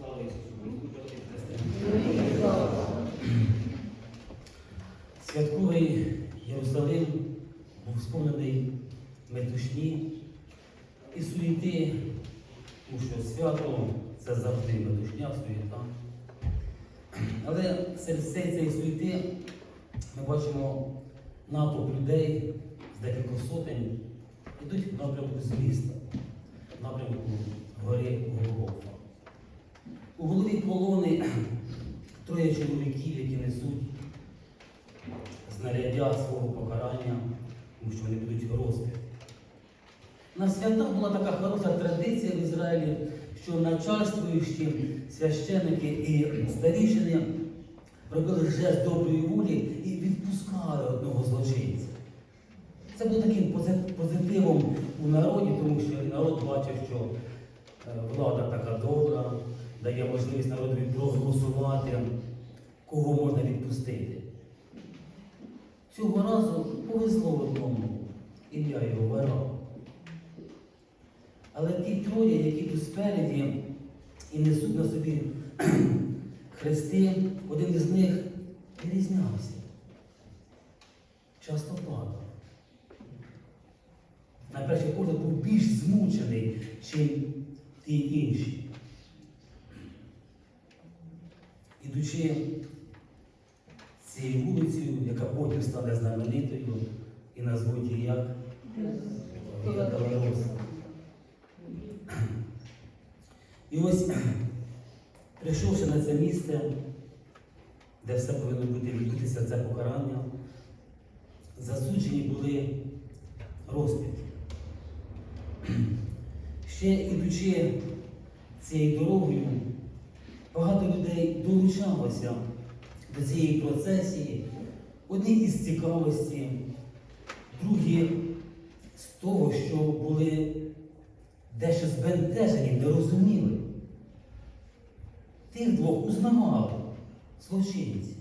Слава Ісусу. Святковий Єрусалим був сповнений метушні і суєти, тому що свято це завжди метушня, суєта. Але серед всієї цієї суєти ми бачимо натовп людей з декількох сотень йдуть в напрямку з міста, в напрямку гори Голгофа. У голові колони троє чоловіків, які несуть знаряддя свого покарання, тому що вони будуть розп'яті. На святах була така хороша традиція в Ізраїлі, що начальствуючі священики і старішини робили жест доброї волі і відпускали одного злочинця. Це було таким позитивом у народі, тому що народ бачив, що е, влада така добра, дає можливість народові проголосувати, кого можна відпустити. Цього разу повезло одному, ім'я його Варав. Але ті троє, які тут спереді і несуть на собі хрести, один із них відрізнявся. Часто плакав. На перший погляд був більш змучений, чим ті інші. Ідучи цією вулицею, яка потім стане знаменитою, і назвуть її як Долороса. І ось, прийшовши на це місце, де все повинно бути відбутися це покарання, засуджені були розп'яті. Ще ідучи цією дорогою, людей долучалося до цієї процесії. Одні із цікавості, другі з того, що були дещо збентежені, не розуміли. Тих двох узнавали злочинці,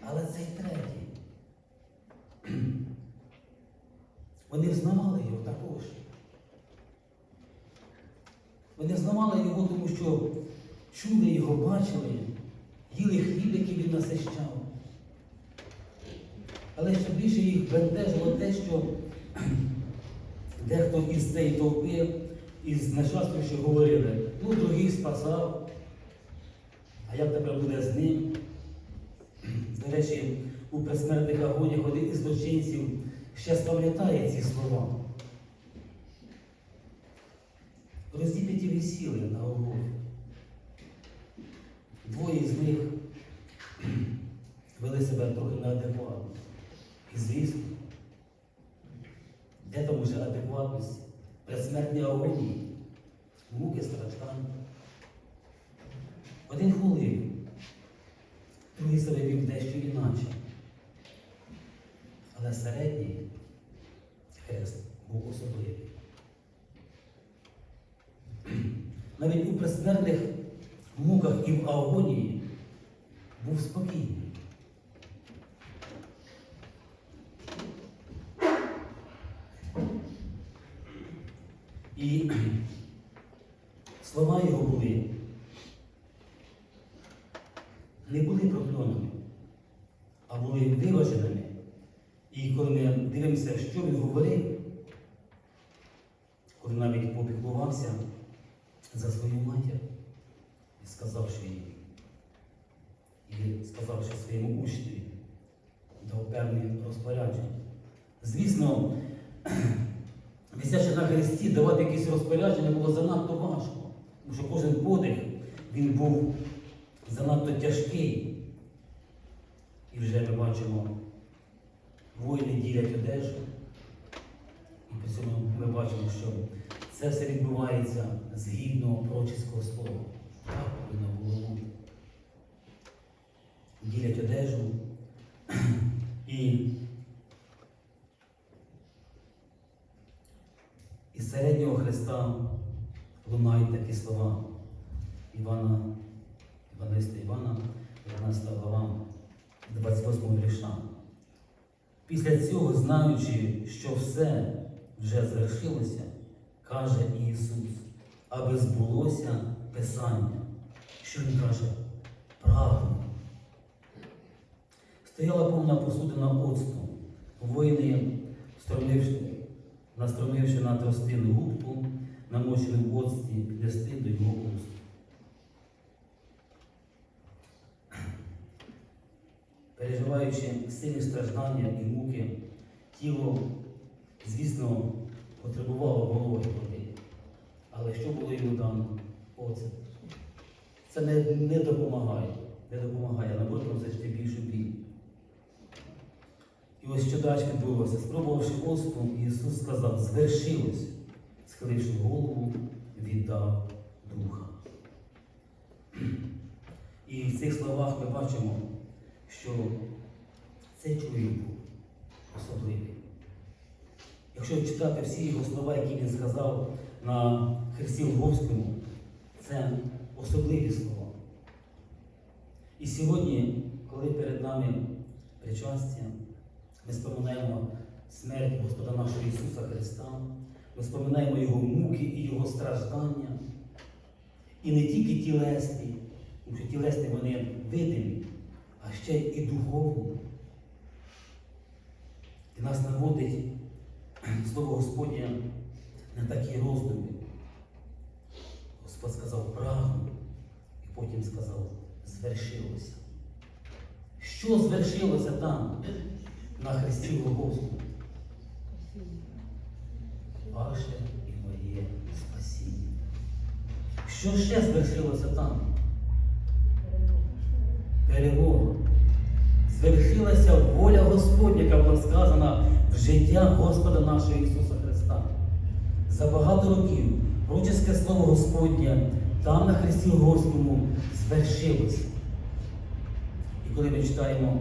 але цей третій. Вони взнавали його також. Вони взнавали його, тому що чули його, бачили, їли хліб, який він насищав. Але ще більше їх бентежило те, що дехто із цієї толпи, із що говорили, ну, другий спасав, а як тепер буде з ним? До речі, у предсмертних агоніях один із злочинців ще пам'ятає ці слова. Роздіпіті висіли на Голгофі. Двоє з них вели себе трохи неадекватно. І звісно, де там уже адекватність, предсмертні агонії, муки, страждання. Один хулив, другий себе вів дещо іначе. Але середній хрест був особливий. Навіть у предсмертних муках і в агонії був спокійний. І слова його були, не були прокльонами, а були виваженими. І коли ми дивимося, що він говорив, коли навіть попіклувався за свою матір і сказавши їй, і сказавши своєму учневі, дав певні розпорядження. Звісно, висячи на хресті, давати якісь розпорядження було занадто важко, тому що кожен подих він був занадто тяжкий. І вже ми бачимо, воїни ділять одежу. І при цьому ми бачимо, що це все відбувається згідно пророческого слова. Так повинно було. Ділять одежу і із середнього Христа лунають такі слова Івана, Іваниста Івана, 12 глава, 28 вірша. Після цього, знаючи, що все вже звершилося, каже Ісус, аби збулося Писання, Що він каже? Прагну. Стояла повна посудина оцту. Воїни, стромивши, настромивши на тростину губку, намочили в оцті листи до його уст. Переживаючи сильні страждання і муки, тіло, звісно, потребувало вологи води. Але що було йому дано? Оце. Це не, не допомагає. Не допомагає, наоборот, це ще більшу біль. І ось що далі відбулося. Спробувавши осту, Ісус сказав, звершилось, схиливши голову, віддав духа. І в цих словах ми бачимо, що цей чоловік був особливий. Якщо читати всі його слова, які він сказав на Христі Львовському, це особливі слова. І сьогодні, коли перед нами причастя, ми споминаємо смерть Господа нашого Ісуса Христа, ми споминаємо Його муки і Його страждання. І не тільки тілесні, тому що тілесні вони видимі, а ще і духовні. І нас наводить Слово Господнє на такі роздуми. Господь сказав прагну, і потім сказав, звершилося. Що звершилося там, на Христі Голгофському? Ваше і моє спасіння. Що ще звершилося там? Перемога. Звершилася воля Господня, яка була сказана в життя Господа нашого Ісуса Христа. За багато років пророчеське слово Господнє там на Христі Господному звершилося. І коли ми читаємо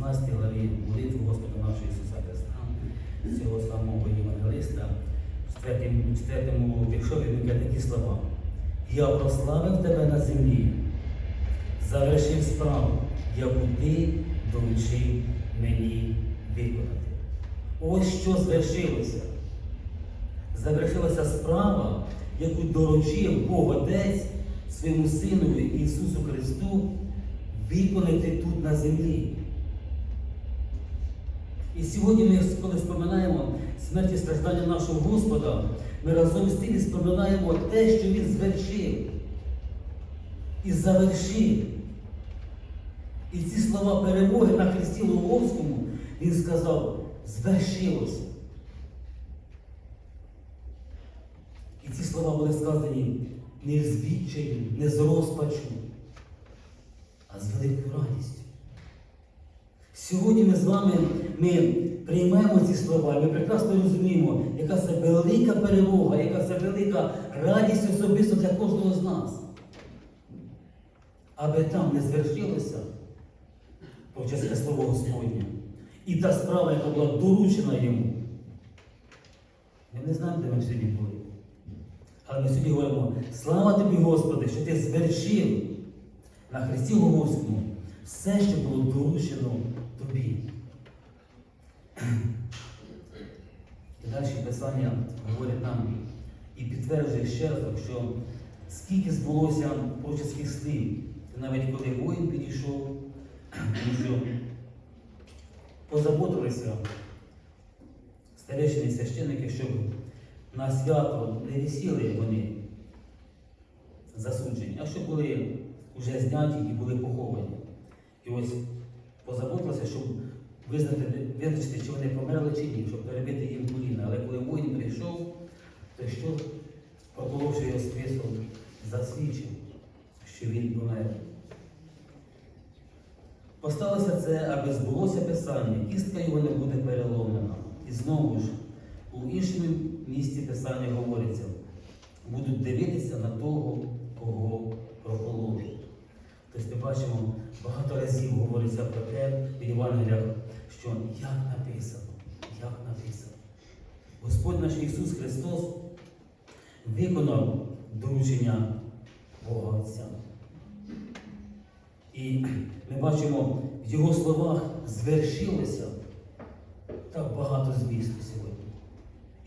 в 17 главі молитву Господа нашого Ісуса Христа, цього самого Євангелиста, в 4 четвертому віршові він такі слова. Я прославив тебе на землі, завершив справу, яку ти доручив мені виконати. Ось що звершилося. Завершилася справа, яку доручив Бог Отець своєму Синові Ісусу Христу виконати тут на землі. І сьогодні ми, коли споминаємо смерть і страждання нашого Господа, ми разом з тим споминаємо те, що Він звершив і завершив. І ці слова перемоги на Христі Луговському він сказав, звершилося. І ці слова були сказані не з відчаю, не з розпачу, а з великою радістю. Сьогодні ми з вами ми приймаємо ці слова, ми прекрасно розуміємо, яка це велика перемога, яка це велика радість особисто для кожного з нас. Аби там не звершилося почесне слово Господнє. І та справа, яка була доручена йому. Ми не знаємо, де ми сьогодні були. Але ми сьогодні говоримо, слава тобі, Господи, що ти звершив на Христі Голговському все, що було доручено тобі. І далі Писання говорить нам і підтверджує ще раз, що скільки збулося пророчеських слів, І навіть коли воїн підійшов, тому що позаботилися старішини священники, щоб на свято не висіли вони засуджені, а щоб були вже зняті і були поховані. І ось позаботилися, щоб визнати, визначити, чи вони померли чи ні, щоб перебити їм коліна. Але коли воїн прийшов, то що, проколовши його списом, засвідчив, що він помер. Посталося це, аби збулося Писання, кістка його не буде переломлена. І знову ж, у іншому місці Писання говориться, будуть дивитися на того, кого прокололи. Ми бачимо, багато разів говориться про те в Євангеліях, що як написано, як написано. Господь наш Ісус Христос виконав доручення Бога Отця. І ми бачимо, в Його словах звершилося так багато змісту сьогодні.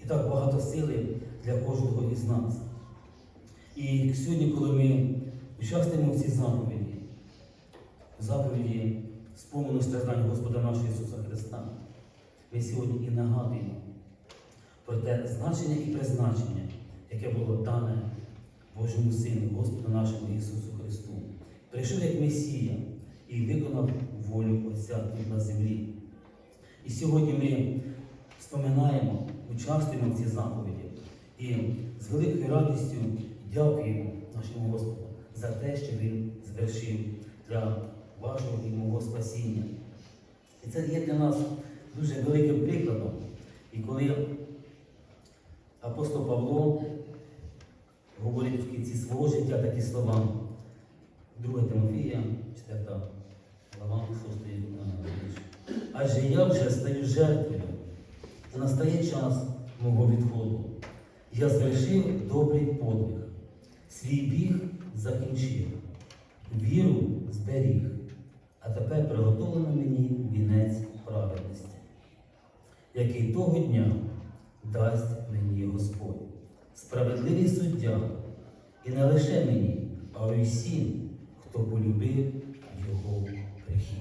і так багато сили для кожного із нас. І сьогодні, коли ми участвуємо в цій заповіді, заповіді спомину страждань Господа нашого Ісуса Христа, ми сьогодні і нагадуємо про те значення і призначення, яке було дане Божому Сину, Господу нашому Ісусу Христу. Прийшов як Месія і виконав волю Отця тут на землі. І сьогодні ми споминаємо, участвуємо в цій заповіді і з великою радістю дякуємо нашому Господу за те, що Він звершив для вашого і мого спасіння. І це є для нас дуже великим прикладом. І коли апостол Павло говорить в кінці свого життя такі слова, 2 Тимофія, 4 глава, 6. Адже я вже стаю жертвою, і настає час мого відходу. Я звершив добрий подвиг, свій біг закінчив, віру зберіг, а тепер приготовлено мені вінець праведності, який того дня дасть мені Господь, справедливий суддя, і не лише мені, а й усім, хто полюбив його прихід.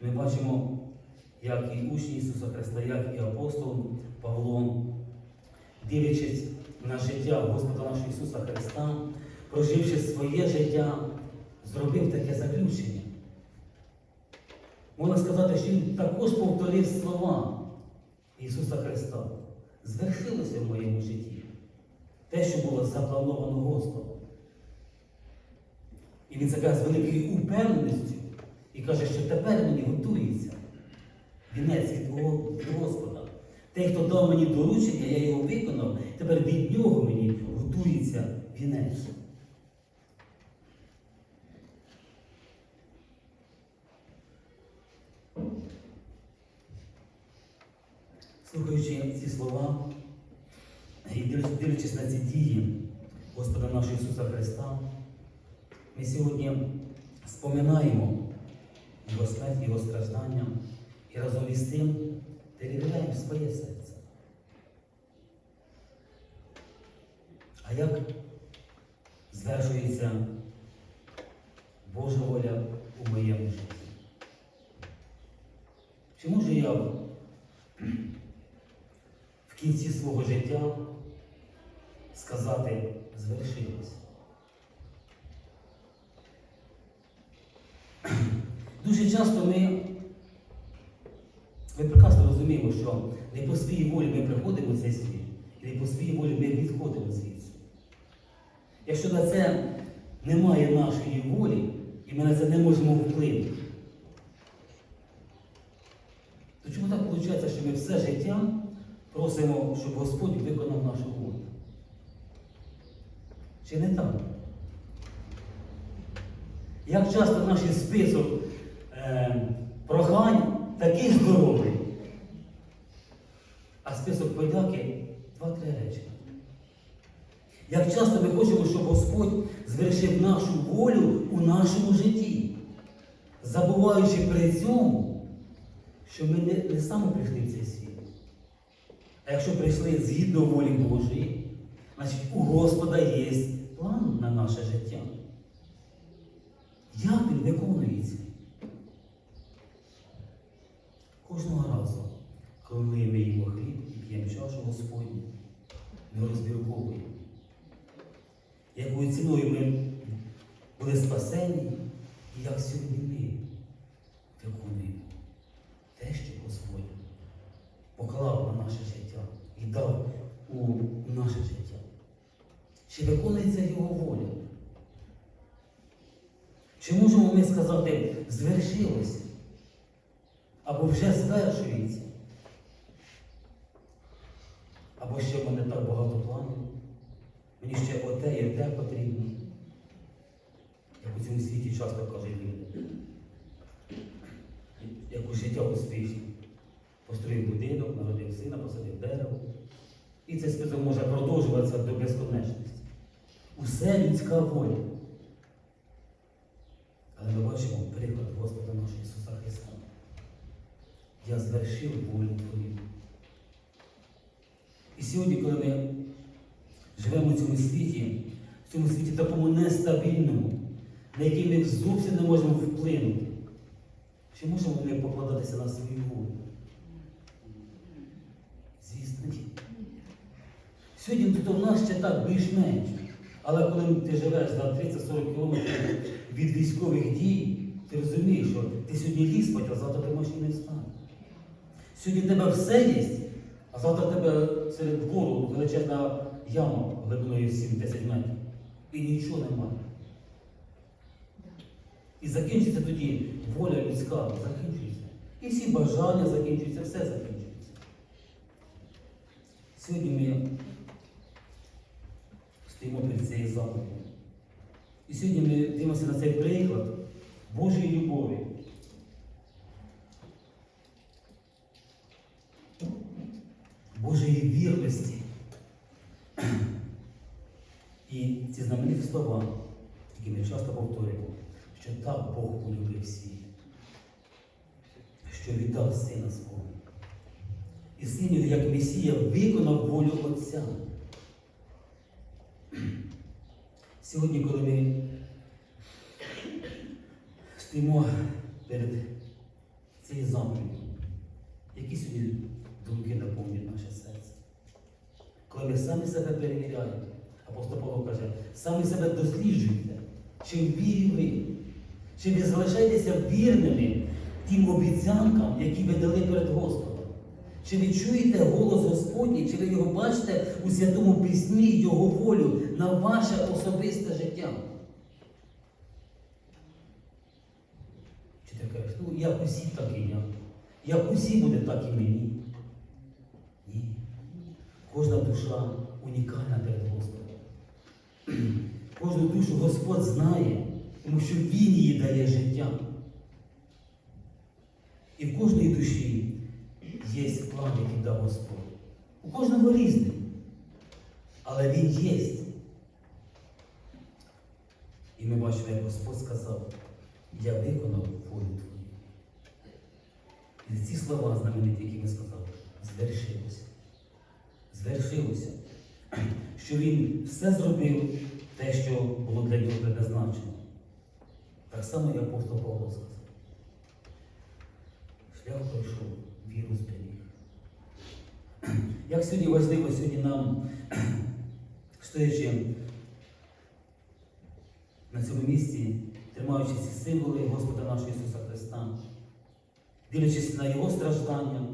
Ми бачимо, як і учні Ісуса Христа, як і апостол Павло, дивлячись на життя Господа нашого Ісуса Христа, проживши своє життя, зробив таке заключення. Можна сказати, що він також повторив слова Ісуса Христа. Звершилося в моєму житті те, що було заплановано Господом. І він це з великою упевненістю і каже, що тепер мені готується вінець від від Господа. Той, хто дав мені доручення, я його виконав, тепер від нього мені готується вінець. Слухаючи ці слова і дивлячись на ці дії Господа нашого Ісуса Христа, ми сьогодні споминаємо Його смерть, Його страждання і разом із тим перевіряємо своє серце. А як звершується Божа воля у моєму житті? Чи можу я в кінці свого життя сказати звершилось? Дуже часто ми, ми прекрасно розуміємо, що не по своїй волі ми приходимо в цей світ, і не по своїй волі ми відходимо звідси. Якщо на це немає нашої волі, і ми на це не можемо вплинути, то чому так виходить, що ми все життя просимо, щоб Господь виконав нашу волю? Чи не так? Як часто наш список е, прохань такий здоровий, а список подяки два-три речі. Як часто ми хочемо, щоб Господь звершив нашу волю у нашому житті, забуваючи при цьому, що ми не, не саме прийшли в цей світ. А якщо прийшли згідно волі Божої, значить у Господа є план на наше життя. Як він виконується? Кожного разу, коли ми їмо хліб і п'ємо чашу Господню, ми розмірковуємо, якою ціною ми були спасені, і як сьогодні ми виконуємо те, що Господь поклав на наше життя і дав у наше життя. Чи виконується Його воля? Чи можемо ми сказати, звершилося? Або вже звершується? Або ще в мене так багато планів. Мені ще оте і оте потрібно. Як у цьому світі часто кажуть люди. Як у життя успішне. Построїв будинок, народив сина, посадив дерево. І цей список може продовжуватися до безконечності. Усе людська воля. Але ми бачимо приклад Господа нашого Ісуса Христа. Я звершив волю Твою. І сьогодні, коли ми живемо в цьому світі, в цьому світі такому нестабільному, на який ми зовсім не можемо вплинути, чи можемо ми покладатися на свою волю? Звісно, ні. Сьогодні тут у нас ще так більш-менш. Але коли ти живеш за 30-40 кілометрів від військових дій, ти розумієш, що ти сьогодні ліг спать, а завтра ти можеш і не встати. Сьогодні в тебе все є, а завтра в тебе серед двору величезна яма глибиною 7-10 метрів. І нічого немає. І закінчиться тоді воля людська, закінчується. І всі бажання закінчуються, все закінчується. Сьогодні ми стоїмо перед цією заповіддю. І сьогодні ми дивимося на цей приклад Божої любові. Божої вірності. І ці знамениті слова, які ми часто повторюємо, що так Бог полюбив світ, що віддав сина свого. І син, як Месія, виконав волю Отця. Сьогодні, коли ми стоїмо перед цією заповіддю, які сьогодні думки наповнюють наше серце? Коли ми самі себе перевіряємо, апостол Павло каже, самі себе досліджуйте, чи в вірі ви, чи ви залишаєтеся вірними тим обіцянкам, які ви дали перед Господом. Чи ви чуєте голос Господній, чи ви його бачите у Святому Письмі, Його волю на ваше особисте життя? Чи ти кажеш, ну як усі, так і я. Як усі буде, так і мені. Ні. Кожна душа унікальна перед Господом. Кожну душу Господь знає, тому що Він їй дає життя. І в кожній душі є план, який дав Господь. У кожного різний. Але він є. І ми бачимо, як Господь сказав, я виконав волю твою. І ці слова знамениті, які ми сказали, звершилося. Звершилося. Що він все зробив те, що було для нього предназначено. Так само, як Павло сказав. Шлях пройшов, віру зберіг. Як сьогодні важливо сьогодні нам, стоячи на цьому місці, тримаючи ці символи Господа нашого Ісуса Христа, дивлячись на Його страждання,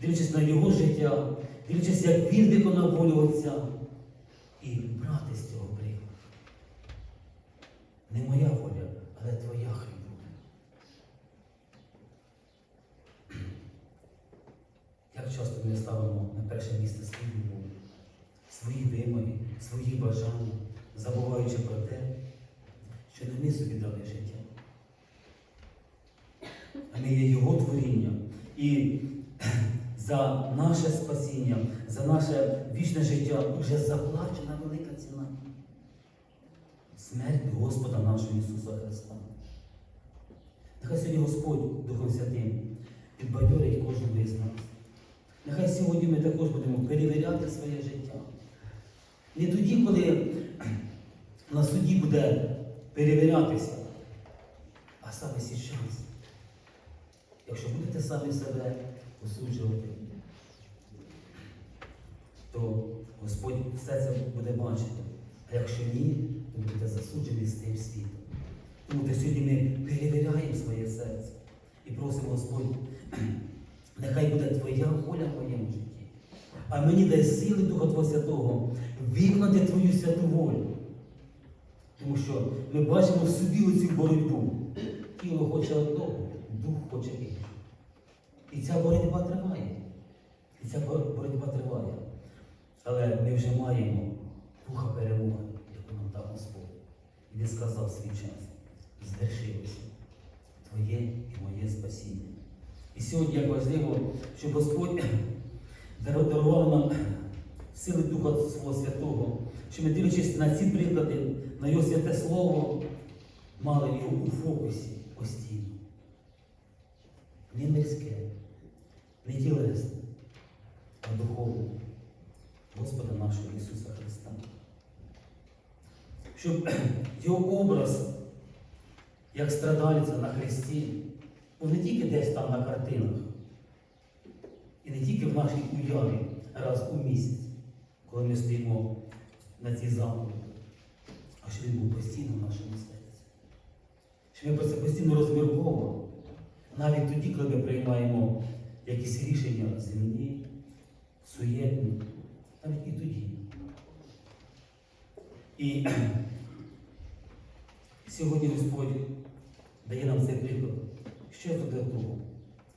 дивлячись на Його життя, дивлячись, як Він виконав волю Отця, і брати з цього прикладу. Не моя воля, але твоя хай буде. Як часто ми ставимо на перше місце свою волю, свої вимоги, свої бажання, забуваючи про те, що не ми собі дали життя. А ми є Його творіння. І за наше спасіння, за наше вічне життя вже заплачена велика ціна. Смерть Господа нашого Ісуса Христа. Нехай сьогодні Господь Духом Святим підбадьорить кожного із нас. Нехай сьогодні ми також будемо перевіряти своє життя. Не тоді, коли на суді буде перевірятися, а саме зараз. Якщо будете самі себе осуджувати, то Господь все це буде бачити. А якщо ні, то будете засуджені з тим світом. Тому сьогодні ми перевіряємо своє серце і просимо Господь, нехай буде Твоя воля в моєму житті. А мені дай сили Духа Твого Святого виконати Твою святу волю. Тому що ми бачимо в собі оцю боротьбу. Тіло хоче одного, дух хоче іншого. І ця боротьба триває. І ця боротьба триває. Але ми вже маємо духа перемоги, яку нам дав Господь. І Він сказав свій час. Звершилося Твоє і моє спасіння. І сьогодні як важливо, щоб Господь дарував нам сили Духа Свого Святого, щоб ми дивлячись на ці приклади, на Його святе Слово, мали його у фокусі постійно. Не мирське, не тілесне, а духовне. Господа нашого Ісуса Христа. Щоб його образ, як страдальця на хресті, був не тільки десь там на картинах, і не тільки в нашій уяві раз у місяць, коли ми стоїмо на цій заповіді, а щоб він був постійно в нашому серці. Щоб ми про це постійно розмірковували, навіть тоді, коли ми приймаємо якісь рішення земні, суєтні, навіть і тоді. І сьогодні Господь дає нам цей приклад. Що для того,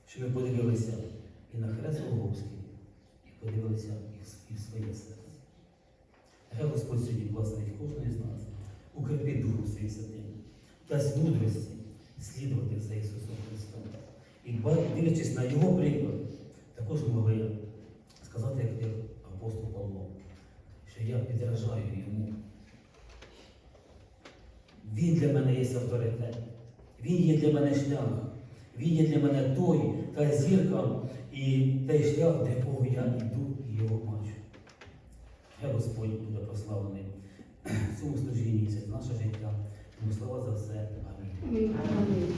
щоб ми подивилися і на хрест Голгофський, і подивилися і в, своє серце. Нехай Господь сьогодні благословить кожного з нас, укріпить Духом Своїм Святим, дасть мудрості слідувати за Ісусом Христом. І дивлячись на Його приклад, також могли сказати, як апостол Павло, що я підражаю йому. Він для мене є авторитет. Він є для мене шлях. Він є для мене той, та зірка і той шлях, до якого я йду і його бачу. Хай Господь буде прославлений в цьому служінні, це наше життя. Тому слава за все. Амінь.